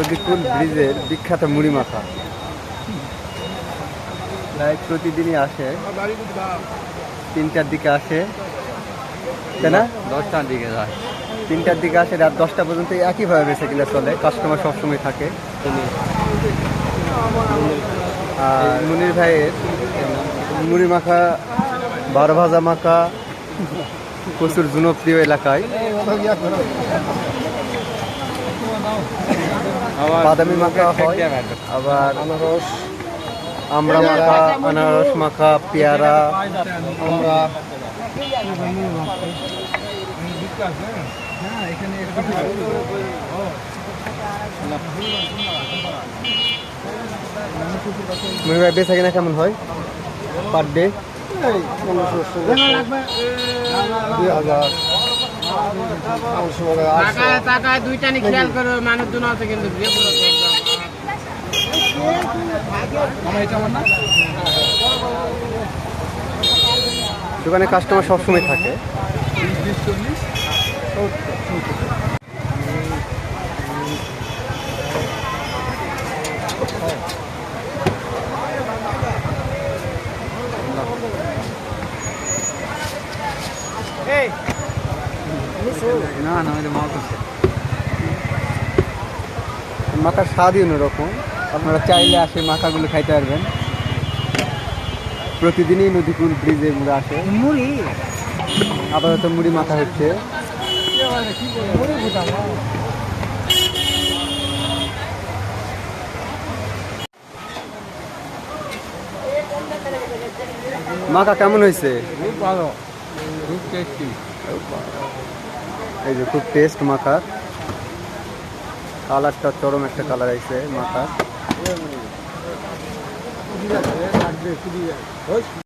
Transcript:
নদীকুল ব্রিজের বিখ্যাত মুড়ি মাখা প্রায় প্রতিদিনই আসে। তিনটার দিকে আসে। তাই না? দশটার দিকে যায়। তিনটার দিকে আসে রাত দশটা পর্যন্ত একইভাবে বেঁচে কিনা চলে। কাস্টমার সবসময় থাকে। আর মুনির ভাইয়ের মুড়ি মাখা বারো ভাজা মাখা প্রচুর জনপ্রিয় এলাকায়। বাদামি মাখা হয় আবার আনারস। আমড়া মাখা আনারস মাখা পেয়ারা আমরা মুনি বেচা কিনা কেমন হয়? পার ডে দুই হাজার। টাকায় টাকায় দুইটা নি খেয়াল করো মানুষজন আছে কিন্তু দোকানে কাস্টমার সবসময় থাকে। না না এটা মাথার স্বাদই অন্যরকম। আপনারা চাইলে আসে মাথাগুলো খাইতে পারবেন। প্রতিদিনই নদীকুল ব্রিজে মুড়ে আসে। মুড়ি? আপাতত মুড়ি মাথা হচ্ছে। মাখা কেমন হয়েছে? খুব ভালো। খুব টেস্টি এই যে খুব টেস্ট মাখার কালারটা চরম একটা কালার আইছে মাখার।